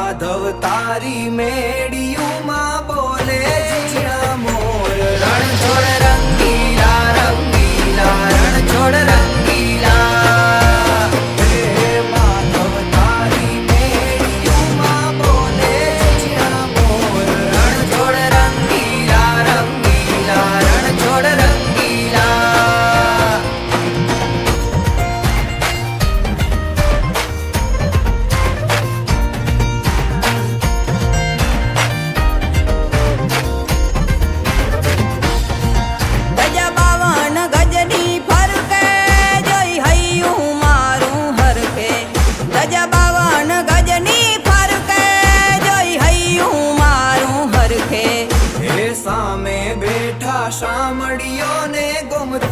માધવ તારી મેળી સામે બેઠા શામળીઓને ગુમતી